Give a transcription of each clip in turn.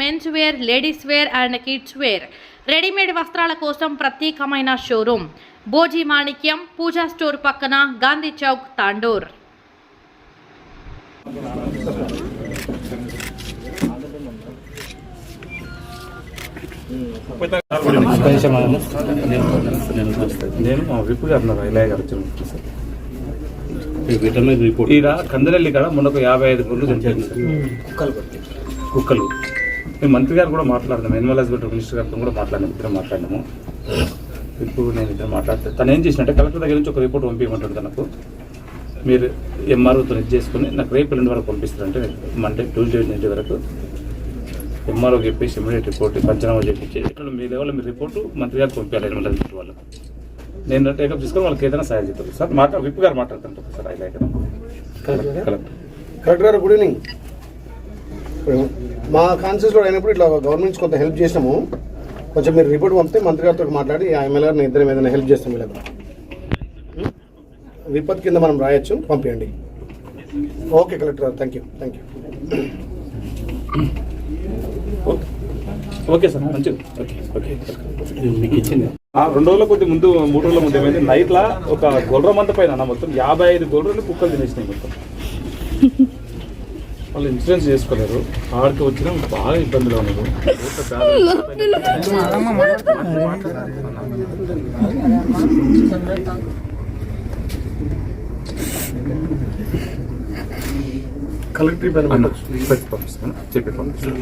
Men's wear ladies wear and kids wear readymade వస్త్రాల కోసం ప్రత్యేకమైన షోరూమ్ బోజీ మాణిక్యం పూజా స్టోర్ పక్కన గాంధీ చౌక్ తాండూర్. నేను విప్పు గారు ఇలాగ రిపోర్ట్. ఈడ కందరెల్లి కాడ మొన్న ఒక యాభై ఐదు గుళ్ళు చనిపోయింది సార్ కుక్కలు. మేము మంత్రి గారు కూడా మాట్లాడదాం ఎనిమల్ హస్బెండరీ మినిస్టర్ గారితో కూడా మాట్లాడినాం. ఇద్దరం మాట్లాడినాము ఇప్పుడు నేను ఇద్దరు మాట్లాడితే తను ఏం చేసినట్టే కలెక్టర్ దగ్గర నుంచి ఒక రిపోర్ట్ పంపించమంటాడు తనకు. మీరు ఎంఆర్ఓతో ఇది చేసుకుని నాకు రేపు ఎల్లుండి వరకు పంపిస్తారంటే మండే ట్యూస్డే నుంచి వరకు ఎంఆర్ఓకి చెప్పేసి ఇమీడియట్ రిపోర్ట్ పంచనామా చేపించి ఇక్కడ మీ లెవెల్లో మీ రిపోర్టు మంత్రి గారికి పంపించాలి ఎనిమల్ హస్బెండరీ వాళ్ళకు. నేను టేకప్ తీసుకొని వాళ్ళకి ఏదైనా సహాయం చేస్తాను. సార్ మాట్లా విప్ గారు మాట్లాడుతుంటారు sir I like collector. Collector గారు గుడ్ ఈవినింగ్ మా కాన్షియస్లో అయినప్పుడు ఇట్లా గవర్నమెంట్ నుంచి కొంత హెల్ప్ చేసినాము. కొంచెం మీరు రిపోర్ట్ పంపితే మంత్రి గారితో మాట్లాడి ఆ ఎమ్మెల్యే గారిని ఇద్దరం ఏదైనా హెల్ప్ చేస్తాం వీళ్ళకి విపత్ కింద మనం రాయొచ్చు పంపించండి ఓకే కలెక్టర్ గారు thank you thank you. Okay. Okay sir. మంచిది. Okay okay. మీకు ఇచ్చింది. ఆ, రెండు రోజుల కొద్ది ముందు మూడు రోజుల ముందు ఏమైంది? నైట్లా ఒక గొర్రె మంద పైన అన్న మొత్తం యాభై ఐదు గొర్రెలు కుక్కలు తినేసినాయి మొత్తం. వాళ్ళు ఇన్సూరెన్స్ చేసుకోలేరు. ఆడికి వచ్చినా బాగా ఇబ్బందిలో ఉన్నారు. కలెక్టర్ పెట్టి పంపిస్తాను చెప్పి పంపిస్తాను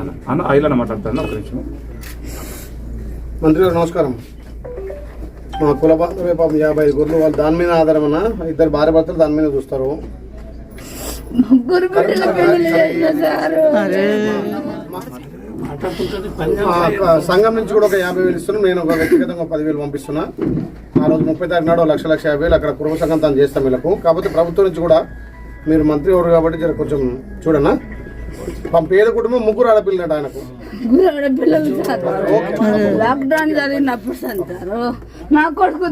అన్న అన్న ఐలన్న మాట్లాడతాను ఒక నిమిషం. మంత్రి గారు నమస్కారం. మా కుల బాంధవే పాపం యాభై ఐదు గొర్రెలు వాళ్ళు దాని మీద ఆధారమన్నా ఇద్దరు భార్య భర్తలు దాని మీద చూస్తారు. ముగ్గురు బిడ్డల పెళ్ళి చేసిన సారు. సంఘం నుంచి కూడా ఒక యాభై వేలు ఇస్తున్నాం. నేను ఒక వ్యక్తిగతంగా ఒక పదివేలు పంపిస్తున్నా. ఆ రోజు ముప్పై తారీఖు నాడు లక్ష లక్ష యాభై వేలు అక్కడ కుటుంబ సంఘం తాను చేస్తాం వీళ్ళకు. కాకపోతే ప్రభుత్వం నుంచి కూడా మీరు మంత్రి ఎవరు కాబట్టి జర కొంచెం చూడన్నా మా పేద కుటుంబం ముగ్గురు ఆడపిల్లలు ఆయనకు. ముగ్గురు ఆడపిల్లలు సారు. లాక్డౌన్ జరిగినప్పుడు సంతారు. నా కొడుకు